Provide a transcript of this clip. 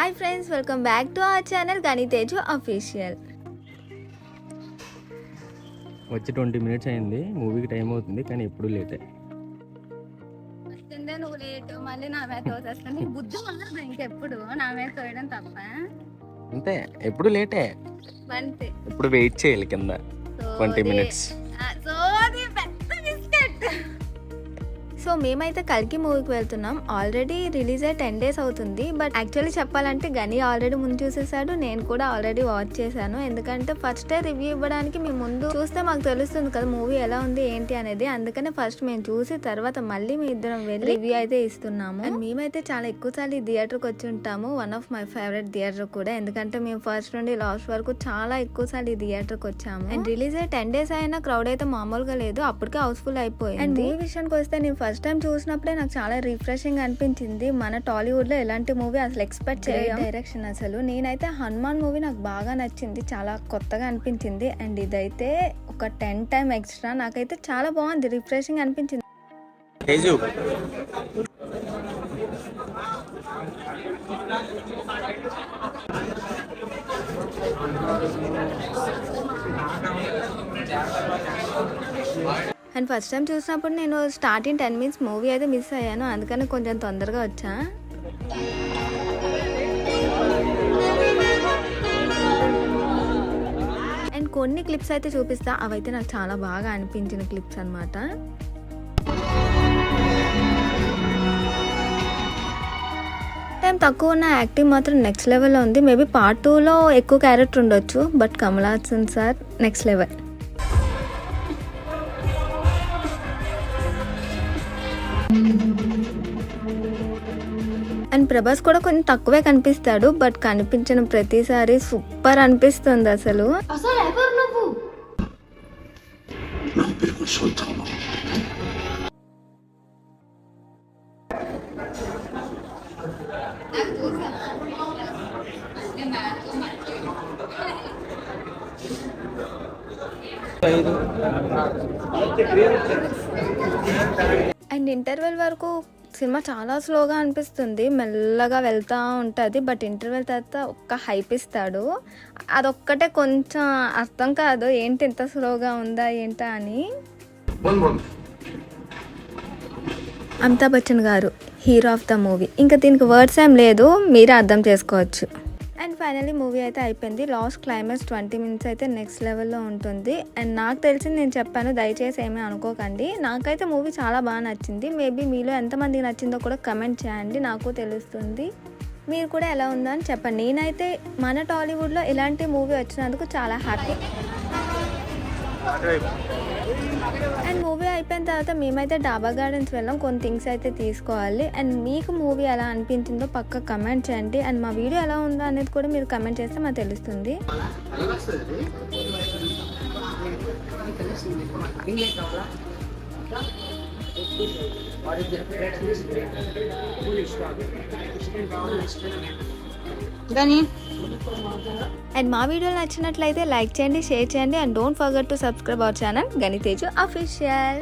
Welcome back to our channel Ganiteju official వచ్చి twenty minutes అయింది మూవీకి టైం అవుతుంది కానీ ఎప్పుడు లేటే వస్తుందే నువ్వు లేటు మళ్ళీ నా మీద తోసేస్తా నీ బుద్ధి ఉండదు ఇంకెప్పుడు నా మీద తోయడం తప్ప. అంతే ఎప్పుడు లేటే అంతే. ఇప్పుడు వెయిట్ చేయాలి కింద. ట్వంటీ మినిట్ట్స్ సో మేమైతే కల్కి మూవీకి వెళ్తున్నాం. ఆల్రెడీ రిలీజ్ అయ్యి టెన్ డేస్ అవుతుంది. బట్ యాక్చువల్లీ చెప్పాలంటే గని ఆల్రెడీ ముందు చూసేసాడు. నేను కూడా ఆల్రెడీ వాచ్ చేశాను. ఎందుకంటే ఫస్ట్ డే రివ్యూ ఇవ్వడానికి మేము ముందు చూస్తే మాకు తెలుస్తుంది కదా మూవీ ఎలా ఉంది ఏంటి అనేది. అందుకనే ఫస్ట్ మేము చూసి తర్వాత మళ్ళీ మీ ఇద్దరం వెళ్ళి రివ్యూ అయితే ఇస్తున్నాము. మేమైతే చాలా ఎక్కువ సార్లు ఈ థియేటర్కి వచ్చి ఉంటాము. One of my favourite theatre కూడా. ఎందుకంటే మేము ఫస్ట్ నుండి లాస్ట్ వరకు చాలా ఎక్కువ సార్లు ఈ థియేటర్కి వచ్చాము. అండ్ రిలీజ్ అయ్యి టెన్ డేస్ అయినా క్రౌడ్ అయితే మామూలుగా లేదు. అప్పటికే హౌస్ఫుల్ అయిపోయింది. అండ్ ఈ విషయానికి వస్తే నేను ఫస్ట్ టైం చూసినప్పుడే నాకు చాలా రిఫ్రెషింగ్ అనిపించింది. మన టాలీవుడ్లో ఎలాంటి మూవీ అసలు ఎక్స్పెక్ట్ చేయ డైరెక్షన్ అసలు. నేనైతే హనుమాన్ మూవీ నాకు బాగా నచ్చింది. చాలా కొత్తగా అనిపించింది. అండ్ ఇదైతే ఒక టెన్ టైం ఎక్స్ట్రా నాకైతే చాలా బాగుంది. రిఫ్రెషింగ్ అనిపించింది. అండ్ ఫస్ట్ టైం చూసినప్పుడు నేను స్టార్టింగ్ టెన్ మినిట్స్ మూవీ అయితే మిస్ అయ్యాను. అందుకని కొంచెం తొందరగా వచ్చా. అండ్ కొన్ని క్లిప్స్ అయితే చూపిస్తా. అవైతే నాకు చాలా బాగా అనిపించిన క్లిప్స్ అన్నమాట. టైం తక్కువ ఉన్న యాక్టింగ్ మాత్రం నెక్స్ట్ లెవెల్లో ఉంది. మేబీ పార్ట్ టూలో ఎక్కువ క్యారెక్టర్ ఉండొచ్చు but Kamal Haasan sir next level. And Prabhas కూడా కొంచెం తక్కువే కనిపిస్తాడు బట్ కనిపించిన ప్రతిసారి సూపర్ అనిపిస్తుంది అసలు. ఐదు అండ్ ఇంటర్వెల్ వరకు సినిమా చాలా స్లోగా అనిపిస్తుంది. మెల్లగా వెళ్తూ ఉంటుంది. బట్ ఇంటర్వెల్ తర్వాత ఒక్క హైప్ ఇస్తాడు. అదొక్కటే కొంచెం అర్థం కాదు. ఏంటి ఇంత స్లోగా ఉందా ఏంటా అని. అమితాబ్ బచ్చన్ గారు హీరో ఆఫ్ ద మూవీ. ఇంకా దీనికి వర్డ్స్ ఏం లేదు. మీరే అర్థం చేసుకోవచ్చు. అండ్ ఫైనలీ మూవీ అయితే అయిపోయింది. లాస్ట్ క్లైమాక్స్ ట్వంటీ మినిట్స్ అయితే నెక్స్ట్ లెవెల్లో ఉంటుంది. అండ్ నాకు తెలిసింది నేను చెప్పాను దయచేసి ఏమీ అనుకోకండి. నాకైతే మూవీ చాలా బాగా నచ్చింది. మేబీ మీలో ఎంతమందికి నచ్చిందో కూడా కమెంట్ చేయండి. నాకు తెలుస్తుంది. మీరు కూడా ఎలా ఉందో అని చెప్పండి. నేనైతే మన టాలీవుడ్లో ఇలాంటి మూవీ వచ్చినందుకు చాలా హ్యాపీ అండ్ మూవీ అయిపోయిన తర్వాత మేమైతే డాబా గార్డెన్స్ వెళ్ళాం. కొన్ని థింగ్స్ అయితే తీసుకోవాలి. అండ్ మీకు మూవీ ఎలా అనిపించిందో పక్క కమెంట్ చేయండి. అండ్ మా వీడియో ఎలా ఉందో అనేది కూడా మీరు కమెంట్ చేస్తే మాకు తెలుస్తుంది. అండ్ మా వీడియో నచ్చినట్లయితే లైక్ చేయండి షేర్ చేయండి and don't forget to subscribe our channel. Ganiteju official.